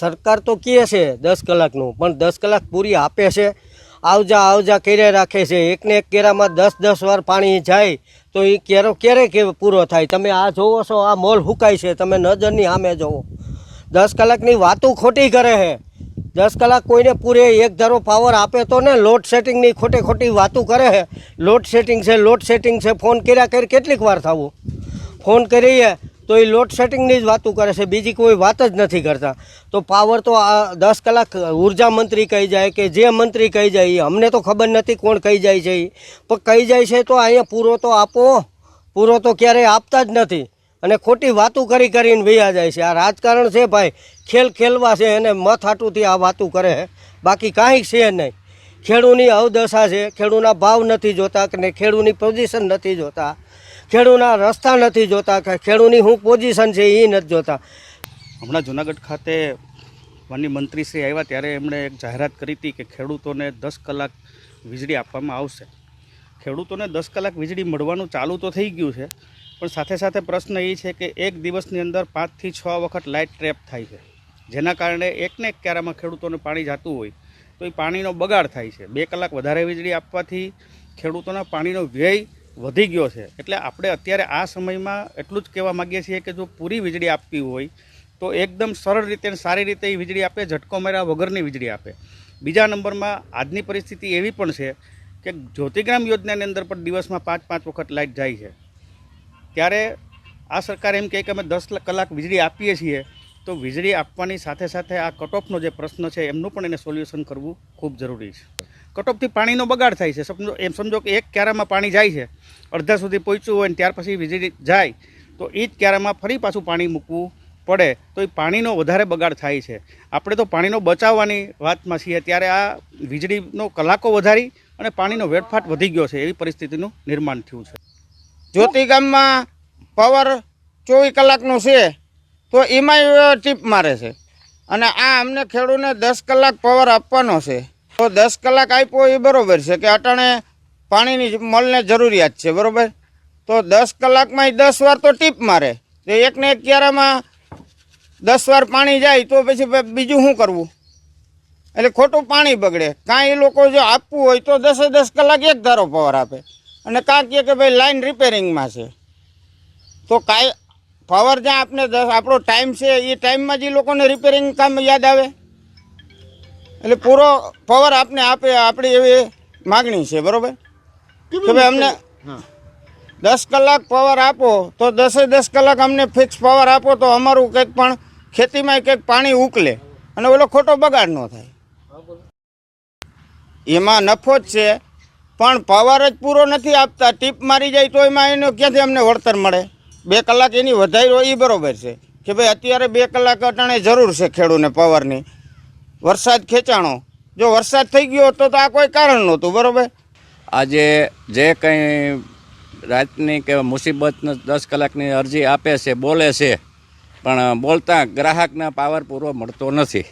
સરકાર તો કહે છે દસ કલાકનું, પણ દસ કલાક પૂરી આપે છે. આવજા આવજા કર્યા રાખે છે. એકને એક કેરામાં દસ દસ વાર પાણી જાય, તો એ કેરો ક્યારે કે પૂરો થાય? તમે આ જોવો છો, આ મોલ હુકાય છે. તમે નજરની સામે જોવો. દસ કલાકની વાતો ખોટી કરે છે. દસ કલાક કોઈને પૂરે એક ધારો પાવર આપે તો ને લોડ સેટિંગની ખોટે ખોટી વાતો કરે છે. લોડ સેટિંગ છે લોડ સેટિંગ છે. ફોન કર્યા કરી કેટલીક વાર થવું? ફોન કરીએ તો એ લોડ સેટિંગની જ વાતો કરે છે. બીજી કોઈ વાત જ નથી કરતા. તો પાવર તો આ દસ કલાક ઊર્જા મંત્રી કહી જાય કે જે મંત્રી કહી જાય એ અમને તો ખબર નથી કોણ કહી જાય છે એ પણ કહી જાય છે તો અહીંયા પૂરો તો આપો. પૂરો તો ક્યારેય આપતા જ નથી. અને ખોટી વાતો કરી કરીને વૈયા જાય છે. આ રાજકારણ છે ભાઈ. ખેલ ખેલવા છે એને મત હાટુથી આ વાતો કરે. બાકી કાંઈ છે નહીં. ખેડૂની અવદશા છે. ખેડૂના ભાવ નથી જોતા કે ખેડૂની પોઝિશન નથી જોતા. ખેડૂના રસ્તા નથી જોતા કે ખેડૂની શું પોઝિશન છે એ નથી જોતા. હમણાં જુનાગઢ ખાતે માનની મંત્રીશ્રી આવ્યા ત્યારે એમણે એક જાહેરાત કરી હતી કે ખેડૂતોને દસ કલાક વીજળી આપવામાં આવશે. ખેડૂતોને દસ કલાક વીજળી મળવાનું ચાલુ તો થઈ ગયું છે, પણ સાથે સાથે પ્રશ્ન એ છે કે એક દિવસની અંદર પાંચથી છ વખત લાઇટ ટ્રેપ થાય છે. જેના કારણે એકને એક ક્યારામાં ખેડૂતોને પાણી જતું હોય, તો એ પાણીનો બગાડ થાય છે. બે કલાક વધારે વીજળી આપવાથી ખેડૂતોના પાણીનો વ્યય વધી ગયો છે. એટલે આપણે અત્યારે આ સમયમાં એટલું જ કહેવા માગીએ છીએ કે જો પૂરી વીજળી આપવી હોય, તો એકદમ સરળ રીતે સારી રીતે એ વીજળી આપે, ઝટકો માર્યા વગરની વીજળી આપે. બીજા નંબરમાં આજની પરિસ્થિતિ એવી પણ છે કે જ્યોતિગ્રામ યોજનાની અંદર પણ દિવસમાં પાંચ પાંચ વખત લાઇટ જાય છે. ત્યારે આ સરકાર એમ કહે કે અમે દસ કલાક વીજળી આપીએ છીએ તો વીજળી આપવાની સાથે સાથે આ કટઓફનો જે પ્રશ્ન છે, એમનું પણ એને સોલ્યુશન કરવું ખૂબ જરૂરી છે. કટઓફથી પાણીનો બગાડ થાય છે. સમજો, એમ સમજો કે એક ક્યારામાં પાણી જાય છે, અડધા સુધી પહોંચ્યું હોય ને ત્યાર પછી વીજળી જાય, તો એ જ ક્યારામાં ફરી પાછું પાણી મૂકવું પડે. તો એ પાણીનો વધારે બગાડ થાય છે. આપણે તો પાણીનો બચાવવાની વાતમાં છીએ, ત્યારે આ વીજળીનો કલાકો વધારી અને પાણીનો વેડફાટ વધી ગયો છે, એવી પરિસ્થિતિનું નિર્માણ થયું છે. જ્યોતિ ગામમાં પાવર ચોવીસ કલાકનો છે. તો એમાંય ટીપ મારે છે. અને આ અમને ખેડૂતને દસ કલાક પાવર આપવાનો છે. તો દસ કલાક આપ્યો એ બરોબર છે કે અટાણે પાણીની મળને જરૂરિયાત છે, બરોબર? તો દસ કલાકમાં એ દસ વાર તો ટીપ મારે. તો એકને એક ક્યારામાં દસ વાર પાણી જાય તો પછી બીજું શું કરવું? એટલે ખોટું પાણી બગડે. કાંઈ એ લોકો જો આપવું હોય તો દસે દસ કલાક એક ધારો પાવર આપે. અને કાં કહે કે ભાઈ લાઈન રિપેરિંગમાં છે. તો કાંઈ પાવર જ્યાં આપને આપણો ટાઈમ છે એ ટાઈમમાં જ એ લોકોને રિપેરિંગ કામ યાદ આવે. એટલે પૂરો પાવર આપને આપે આપણી એવી માગણી છે બરાબર? કે ભાઈ અમને દસ કલાક પાવર આપો તો દસે દસ કલાક અમને ફિક્સ પાવર આપો તો અમારું કંઈક પણ ખેતીમાં કંઈક પાણી ઉકલે અને ઓલો ખોટો બગાડ ન થાય. એમાં નફો જ છે પણ પાવર જ પૂરો નથી આપતા. ટીપ મારી જાય તો એમાં એનો ક્યાંથી અમને વળતર મળે? બે કલાક એની વધાર્યો એ બરોબર છે. કે ભાઈ અત્યારે બે કલાક અટાણે જરૂર છે ખેડૂને પાવરની વરસાદ ખેંચાણો. જો વરસાદ થઈ ગયો તો તો આ કોઈ કારણ નહોતું, બરોબર? આજે જે કંઈ રાતની કે મુસીબત દસ કલાકની અરજી આપે છે, બોલે છે, પણ બોલતા ગ્રાહકને પાવર પૂરો મળતો નથી.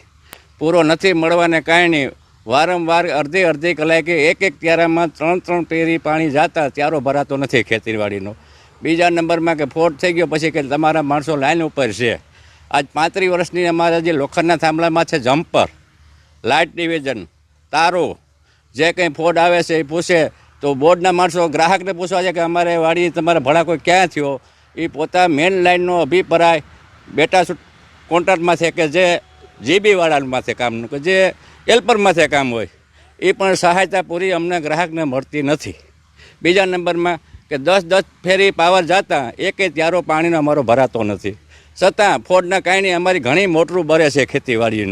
પૂરો નથી મળવાને કારણે વારંવાર અડધી અડધી કલાકે એક એક ત્યારામાં ત્રણ ત્રણ પેરી પાણી જાતા, ત્યારો ભરાતો નથી ખેતીવાડીનો. બીજા નંબરમાં કે ફોટ થઈ ગયો, પછી કે તમારા માણસો લાઈન ઉપર છે. આજ પાંત્રીસ વર્ષની અમારા જે લોખંડના થાંભલામાં છે જમ્પર લાઇટ ડિવિઝન, તારો, જે કંઈ ફોડ આવે છે એ પૂછે, તો બોર્ડના માણસો ગ્રાહકને પૂછવા છે કે અમારે વાડી, તમારા ભડા કોઈ ક્યાં થયો? એ પોતા મેન લાઇનનો અભિપ્રાય બેટા કોન્ટ્રાક્ટમાં છે કે જે જીબીવાળામાં છે કામનું કે જે એલ્પરમાં છે કામ હોય, એ પણ સહાયતા પૂરી અમને ગ્રાહકને મળતી નથી. બીજા નંબરમાં કે દસ દસ ફેરી પાવર જતા એકે ત્યારો પાણીનો અમારો ભરાતો નથી. છતાં ફોડના કારણે અમારી ઘણી મોટરું બરે છે ખેતીવાડીની.